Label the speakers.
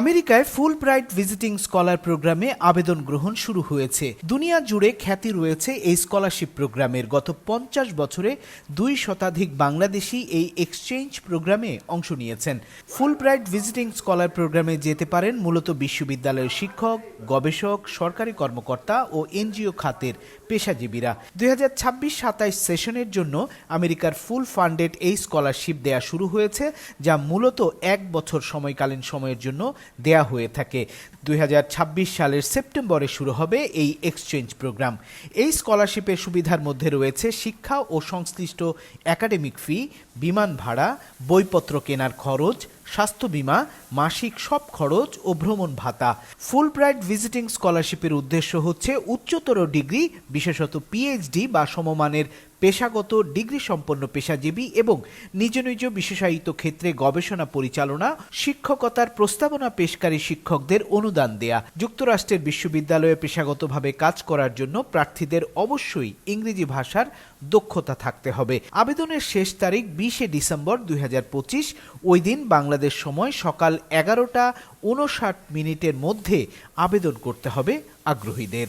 Speaker 1: আমেরিকায় ফুল bright visiting scholar প্রোগ্রামে আবেদন গ্রহণ শুরু হয়েছে। দুনিয়া জুড়ে খ্যাতি রয়েছে এই স্কলারশিপ প্রোগ্রামের গত পঞ্চাশ বছরে দুই শতাধিক বাংলাদেশি এই এক্সচেঞ্জ প্রোগ্রামে অংশ নিয়েছেন। ফুল ব্রাইট ভিজিটিং স্কলার প্রোগ্রামে যেতে পারেন মূলত বিশ্ববিদ্যালয়ের শিক্ষক, গবেষক, সরকারি কর্মকর্তা ও এনজিও খাতের পেশাজীবীরা। দুই হাজার ছাব্বিশ সাতাইশ সেশনের জন্য আমেরিকার ফুল ফান্ডেড এই স্কলারশিপ দেয়া শুরু হয়েছে, যা মূলত এক বছর সময়কালীন সময়ের জন্য দেয়া হয়ে থাকে। দুই হাজার ছাব্বিশ সালের সেপ্টেম্বরে শুরু হবে এই এক্সচেঞ্জ প্রোগ্রাম। এই স্কলারশিপের সুবিধার মধ্যে রয়েছে শিক্ষা ও সংশ্লিষ্ট একাডেমিক ফি, বিমান ভাড়া, বইপত্র কেনার খরচ স্বাস্থ্য বীমা, মাসিক সব খরচ ও ভ্রমণ ভাতা। ফুল ব্রাইট ভিজিটিং স্কলারশিপের উদ্দেশ্য হচ্ছে উচ্চতর ডিগ্রি, বিশেষত পিএইচডি বা সমমানের পেশাগত ডিগ্রি সম্পন্ন পেশাজীবী এবং নিজ নিজ বিশেষায়িত ক্ষেত্রে গবেষণা পরিচালনা, শিক্ষকতার প্রস্তাবনা পেশকারী শিক্ষকদের অনুদান দেয়া। যুক্তরাষ্ট্রের বিশ্ববিদ্যালয়ে পেশাগতভাবে কাজ করার জন্য প্রার্থীদের অবশ্যই ইংরেজি ভাষার দক্ষতা থাকতে হবে। আবেদনের শেষ তারিখ বিশে ডিসেম্বর দুই হাজার পঁচিশ। ওই দিন বাংলাদেশ সময় সকাল এগারোটা উনষাট মিনিটের মধ্যে আবেদন করতে হবে আগ্রহীদের।